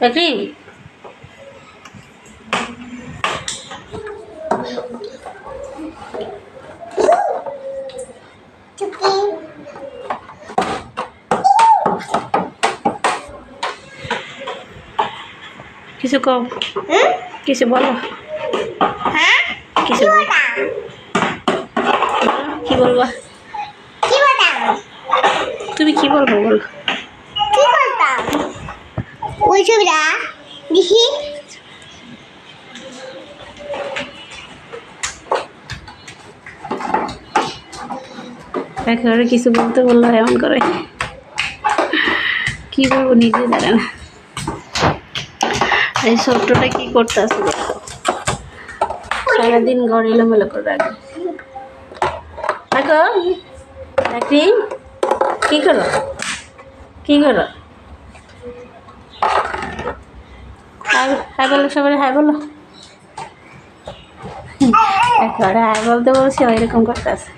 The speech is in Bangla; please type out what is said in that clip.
দেখি কিছু কম কিছু বলো। হ্যাঁ? কিছু কি কি বলবা? তুমি কি বলব বলো। ওই ছবিটা দেখি। একেবারে কিছু বলতে বলল এমন করে। কি বলব নিজে জানে না। এই ছোট্টটা কি করতে আসে দেখো। সারাদিন ঘর এলোমেলো করে রাখবে। দেখো দেখি কি করো? কি করো? হাই হাই বলো সবাই হাই বলো। একেবারে হাই বলতে বলছি ওইরকম করতে আছে।